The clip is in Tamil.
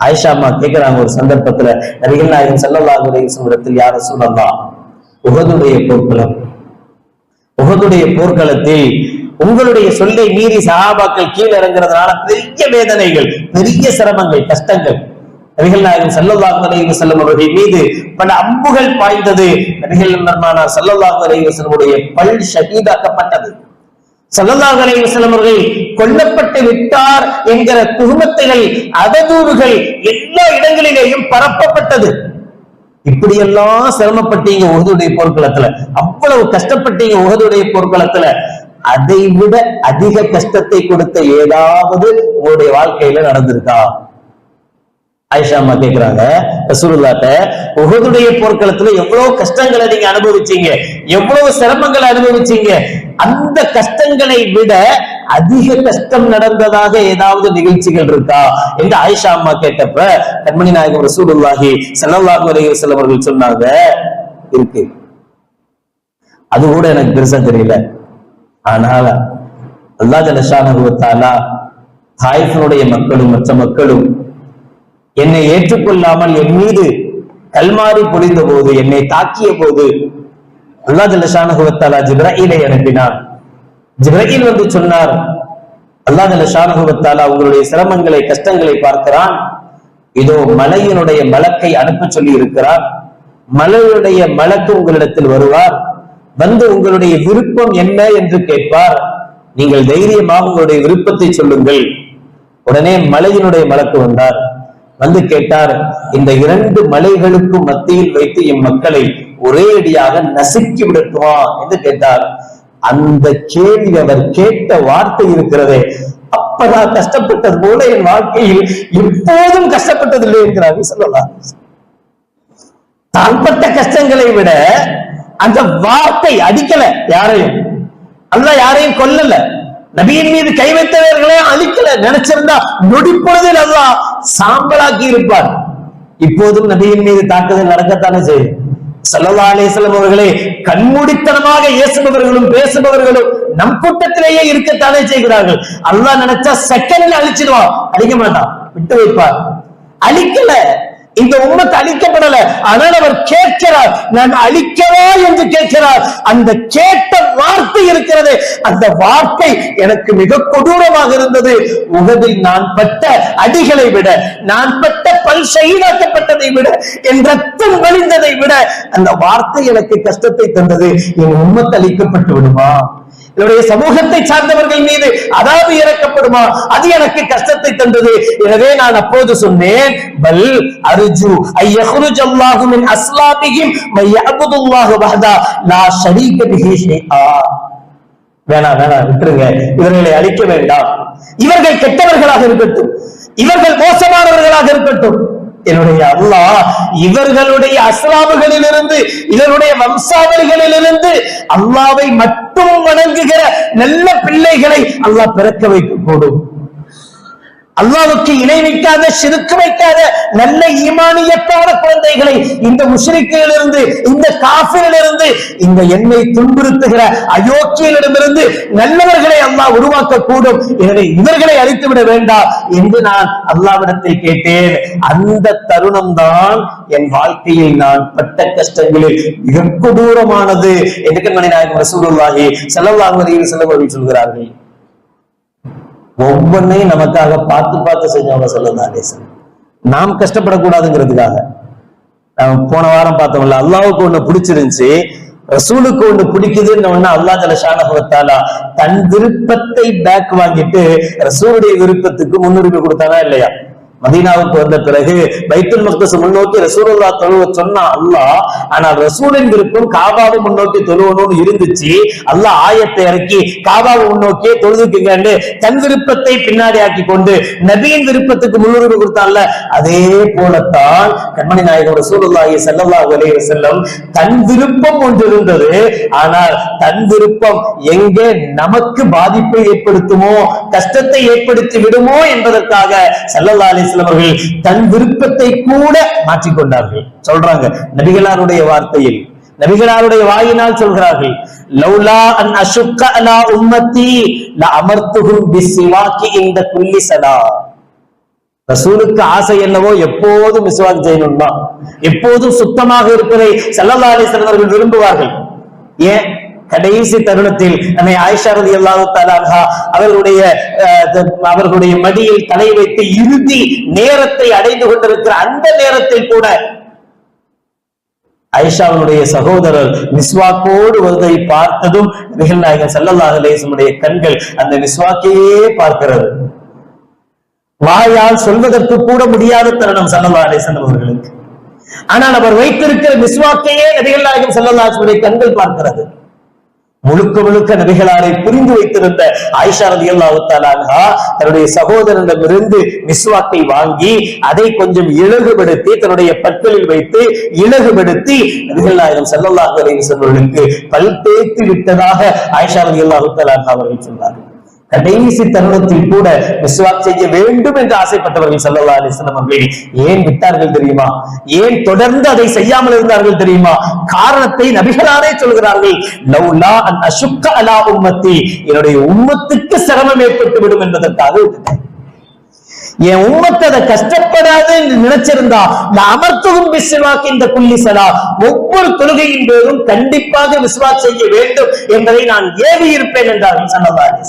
ஆயிஷா அம்மா கேட்கிறாங்க ஒரு சந்தர்ப்பத்துல நபிகள் நாயகம் ஸல்லல்லாஹு அலைஹி யார சொல்லலாம் உகதுடைய போர்க்களம். உகதுடைய போர்க்களத்தில் உங்களுடைய சொல்லை மீறி சகாபாக்கள் கீழே இறங்குறதுனால பெரிய வேதனைகள் பெரிய சிரமங்கள் கஷ்டங்கள். நபிகள் நாயகம் ஸல்லல்லாஹு அலைஹி செல்லும் அவர்கள் மீது பல அம்புகள் பாய்ந்தது. நபிகள் பெருமானார் ஸல்லல்லாஹு அலைஹி செல்லுடைய பல் ஷஹீதாக்கப்பட்டது. சல்லல்லாஹலை அலைஹி அவர்கள் கொல்லப்பட்டு விட்டார் என்கிற குடும்பத்தைகள் அவதூறுகள் எல்லா இடங்களிலேயும் பரப்பப்பட்டது. இப்படியெல்லாம் சிரமப்பட்டீங்க உகதுடைய போர்க்களத்துல. அவ்வளவு கஷ்டப்பட்டீங்க உகதுடைய போர்க்களத்துல. அதை விட அதிக கஷ்டத்தை கொடுத்த ஏதாவது உங்களுடைய வாழ்க்கையில நடந்திருக்கா? ஆயிஷா அம்மா கேட்கிறாங்க ரசூலுல்லாட்ட உகதுடைய போர்க்களத்துல எவ்வளவு கஷ்டங்களை நீங்க அனுபவிச்சீங்க எவ்வளவு சிரமங்களை அனுபவிச்சீங்க. அந்த கஷ்டங்களை விட அதிக கஷ்டம் நடந்ததாக ஏதாவது நிகழ்ச்சிகள் இருக்கா என்று ஆயிஷா அம்மா கேட்டப்ப கண்மணி நாயகம் ரசூலுல்லாஹி ஸல்லல்லாஹு அலைய செல்லவர்கள் சொன்னாங்க. இருக்கு. அது கூட எனக்கு பெருசா தெரியல. ஆனால் அல்லாஹ் ஜலஷானஹு தஆலா தாயிஃபினுடைய மக்களும் மற்ற மக்களும் என்னை ஏற்றுக்கொள்ளாமல் என் மீது கல்மாறி பொழிந்த போது என்னை தாக்கிய போது அல்லாஹ் ஜல்லஷானுகுவத்தாலா ஜிப்ராஹீலை அனுப்பினார். ஜிப்ராஹீல் வந்து சொன்னார் அல்லாஹ் ஜல்லஷானுகுவத்தாலா உங்களுடைய சிரமங்களை கஷ்டங்களை பார்க்கிறான். இதோ மலையினுடைய மலக்கை அனுப்ப சொல்லி இருக்கிறார் மலையுடைய மலக்கு உங்களிடத்தில் வருவார். வந்து உங்களுடைய விருப்பம் என்ன என்று கேட்பார். நீங்கள் தைரியமாக உங்களுடைய விருப்பத்தை சொல்லுங்கள். உடனே மலையினுடைய மலக்கு வந்தார். வந்து கேட்டார் இந்த இரண்டு மலைகளுக்கும் மத்தியில் வைத்து எம் மக்களை ஒரே அடியாக நசுக்கி விடட்டுமா என்று கேட்டார். அந்த கேள்வி அவர் கேட்ட வார்த்தை இருக்கிறதே. அப்பதான் கஷ்டப்பட்டது போல என் வாழ்க்கையில் எப்போதும் கஷ்டப்பட்டதில்லை என்கிறார் சொல்லலாம் தான் பட்ட கஷ்டங்களை விட அந்த வார்த்தை அடிக்கல யாரையும். அல்ல யாரையும் கொல்லல. நபியின் மீது கை வைத்தவர்களே அழிக்கல நினைச்சிருந்தா நொடிப்பொழுதில் அல்லா சாம்பலாக்கி இருப்பார். இப்போதும் நபியின் மீது தாக்குதல் நடக்கத்தானே செய்யும். சல்லா அலிஸ்லாம் அவர்களே கண்மூடித்தனமாக இயேசுபவர்களும் பேசுபவர்களும் நம் கூட்டத்திலேயே இருக்கத்தானே செய்கிறார்கள். அல்லாஹ் நினைச்சா செகண்ட்ல அழிச்சிடுவான். அழிக்க மாட்டான். விட்டு வைப்பார். அழிக்கல. இந்த உம்மத்து அழிக்கப்படல. ஆனால் அவர் கேட்கிறார் நான் அழிக்கவா? என்று கேட்கிறார். அந்த கேட்ட வார்த்தை இருக்கிறது. அந்த வார்த்தை எனக்கு மிக கொடூரமாக இருந்தது. உகதில் நான் பட்ட அடிகளை விட நான் பட்ட பல் செயலாக்கப்பட்டதை விட என் ரத்தம் வழிந்ததை விட அந்த வார்த்தை எனக்கு கஷ்டத்தை தந்தது. என் உம்மத்து அழிக்கப்பட்டு விடுமா? என்னுடைய சமூகத்தை சார்ந்தவர்கள் மீது அதாவது இறக்கப்படுமா? அது எனக்கு கஷ்டத்தை தந்தது. எனவே நான் அப்போது சொன்னேன் பல் அர்ஜு ஐ அல்லாஹு மின் அஸ்லாபிஹிம் மை வஹதா லா ஷரீக பிஹி ஷைஆ வேணாம் வேணாம் விட்டுருங்க. இவர்களை அழிக்க வேண்டாம். இவர்கள் கெட்டவர்களாக இருக்கட்டும். இவர்கள் மோசமானவர்களாக இருக்கட்டும். என்னுடைய அல்லாஹ் இவர்களுடைய அஸ்லாபுகளிலிருந்து இவருடைய வம்சாவளிகளிலிருந்து அல்லாவை மட்டும் வணங்குகிற நல்ல பிள்ளைகளை அல்லாஹ் பிறக்க வைக்க கூடும் அல்லாவுக்கு இணை வைக்காத சிறுக்கு வைக்காத நல்ல ஈமானியத்தான குழந்தைகளை இந்த முஷ்ரிக்கிலிருந்து இந்த காஃபிலிருந்து இந்த எண்ணை துன்புறுத்துகிற அயோக்கியனிடமிருந்து நல்லவர்களை அல்லாஹ் உருவாக்க கூடும் எனவே இவர்களை அழித்து விட வேண்டாம் என்று நான் அல்லாவிடத்தில் கேட்டேன். அந்த தருணம் தான் என் வாழ்க்கையில் நான் பட்ட கஷ்டங்களில் மிக கொடூரமானது என்று கண்மணி நாயகம் ரசூலுல்லாஹி ஸல்லல்லாஹு அலைஹி வஸல்லம் சொல்கிறார்கள். ஒவ்வொன்னையும் நமக்காக பார்த்து பார்த்து செஞ்சவங்க சொல்லலாம் நாம் கஷ்டப்படக்கூடாதுங்கிறதுக்காக. நம்ம போன வாரம் பார்த்தோம்ல அல்லாவுக்கு ஒண்ணு பிடிச்சிருந்துச்சு ரசூலுக்கு ஒண்ணு பிடிக்குதுன்னு ஒண்ணு அல்லா ஜலஷானகுவத்தாலா தன் விருப்பத்தை பேக் வாங்கிட்டு ரசூலுடைய விருப்பத்துக்கு முன்னுரிமை கொடுத்தானா இல்லையா? மதீனாவுக்கு வந்த பிறகு பைத்துல் மக்தஸ் முன்னோக்கி ரசூலுல்லா தொழுவ சொன்னா அல்லாஹ் ஆனால் ரசூலின் விருப்பம் காபாவை முன்னோக்கி தொழுவணும்னு இருந்துச்சு. அல்லாஹ் ஆயத்தை இறக்கி காபாவை முன்னோக்கியே தொழுதுக்குங்கன்னு தன் விருப்பத்தை பின்னாடி ஆக்கி கொண்டு நபியின் விருப்பத்துக்கு முன்னுரிமை கொடுத்தான்ல அதே போலத்தான் கண்மணி நாயகம் ரசூலுல்லாஹி ஸல்லல்லாஹு அலைஹி வஸல்லம் தன் விருப்பம் ஒன்று இருந்தது. ஆனால் தன் விருப்பம் எங்கே நமக்கு பாதிப்பை ஏற்படுத்துமோ கஷ்டத்தை ஏற்படுத்தி விடுமோ என்பதற்காக ஸல்லல்லாஹு வஸல்லம் அவர்கள் தன் விருப்பத்தை கூட மாற்றிக்கொண்டார்கள். சொல்றாங்க நபிகளாருடைய வார்த்தையில் நபிகளாருடைய வாயினால் சொல்கிறார்கள் லௌலா அன் அசுக்க அலா உம்மத்தி ல அமர்த்துகும் பிஸ்வாக்கி இந்த குல்லி சதா ரசூலுக்கு ஆசை என்னவோ எப்போதும் மிஸ்வாக் செய்யணும் தான் எப்போதும் சுத்தமாக இருப்பதை சல்லல்லா அலிஸ்லாம் அவர்கள் விரும்புவார்கள். ஏன்? கடைசி தருணத்தில் நம்மை ஆயிஷாரதி அல்லாஹு அவர்களுடைய அவர்களுடைய மடியில் தலை வைத்து இறுதி நேரத்தை அடைந்து கொண்டிருக்கிற அந்த நேரத்தில் கூட ஐஷாவுடைய சகோதரர் மிஸ்வாக்கோடு வருவதை பார்த்ததும் நபிகள் நாயகன் ஸல்லல்லாஹு அலைஹி கண்கள் அந்த மிஸ்வாக்கையே பார்க்கிறது. வாயால் சொல்வதற்கு கூட முடியாத தருணம் செல்லல்லா அலைஹி அவர்களுக்கு. ஆனால் அவர் வைத்திருக்கிற மிஸ்வாக்கையே நபிகள் நாயகம் கண்கள் பார்க்கிறது. முழுக்க முழுக்க நபிகளாரை புரிந்து வைத்திருந்த ஆயிஷா ரதி தஆலா தன்னுடைய சகோதரனிடமிருந்து மிஸ்வாக்கை வாங்கி அதை கொஞ்சம் இழகுபடுத்தி தன்னுடைய பற்களில் வைத்து இழகுபடுத்தி நபிகள் நாயகம் செல்லல்லாஹ் அலைவர்களுக்கு பல் தேய்த்து விட்டதாக ஆயிஷா ரதி தஆலா அவர்கள் சொன்னார்கள். கடைசி தருணத்தில் கூட மிஸ்வாக் செய்ய வேண்டும் என்று ஆசைப்பட்டவர்கள் சல்லல்லா அலைஹி வஸல்லம் ஏன் விட்டார்கள் தெரியுமா? ஏன் தொடர்ந்து அதை செய்யாமல் இருந்தார்கள் தெரியுமா? காரணத்தை நபிகளாரே சொல்கிறார்கள் லவ்லா அன் அசுக்க அலா உம்மத்தி. என்னுடைய உம்மத்துக்கு சிரமம் ஏற்பட்டு விடும் என்பதற்காக விட்டுட்டேன் என் உம்மத்தை அதை கஷ்டப்படாது என்று நினைச்சிருந்தா நான் அமர்த்தவும் விஸ்வாக் இந்த குள்ளி சலா. ஒவ்வொரு தொழுகையின் பேரும் கண்டிப்பாக விஸ்வாக் செய்ய வேண்டும் என்பதை நான் ஏவி இருப்பேன் என்றார்கள் ஸல்லல்லாஹு அலைஹி